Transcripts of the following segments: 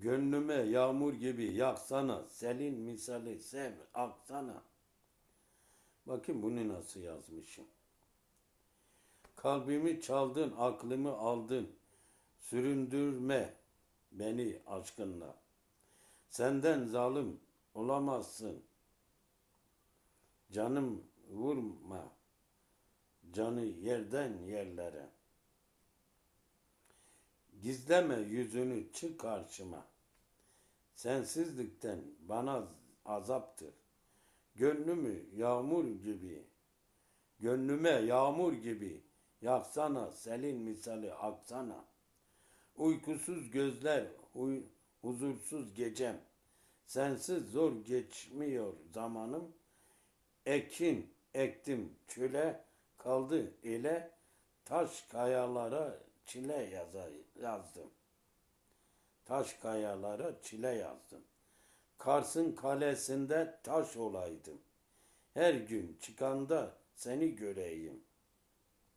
Gönlüme yağmur gibi yaksana, selin misali sev aksana. Bakın bunu nasıl yazmışım. Kalbimi çaldın, aklımı aldın. Süründürme beni aşkınla. Senden zalim olamazsın. Canım vurma. Canı yerden yerlere. Gizleme yüzünü çık karşıma. Sensizlikten bana azaptır. Gönlümü yağmur gibi, gönlüme yağmur gibi yaksana selin misali aksana. Uykusuz gözler, huy- huzursuz gecem. Sensiz zor geçmiyor zamanım. Ekin ektim çöle kaldı ile taş kayalara çile yazdım. Taş kayalara çile yazdım. Kars'ın kalesinde taş olaydım. Her gün çıkanda seni göreyim.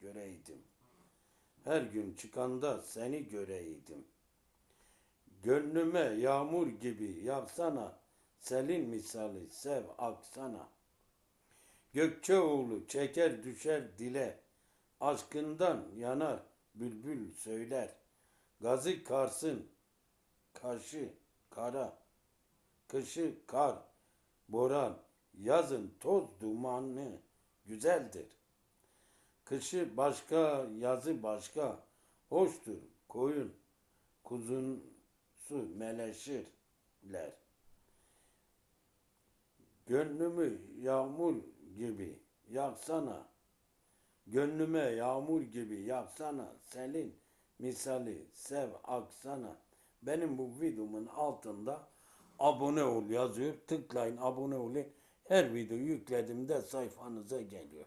Göreydim. Her gün çıkanda seni göreydim. Gönlüme yağmur gibi yağsana, selin misali sev aksana. Gökçeoğlu çeker düşer dile, aşkından yanar bülbül söyler. Gazi Kars'ın kaşı kara, kışı kar, boran, yazın toz dumanı güzeldir. Kışı başka, yazı başka, hoştur koyun, kuzunsu meleşirler. Gönlümü yağmur gibi yaksana, gönlüme yağmur gibi yaksana, selin misali sev aksana. Benim bu videomun altında abone ol yazıyor. Tıklayın abone olun. Her video yüklediğimde sayfanıza geliyor.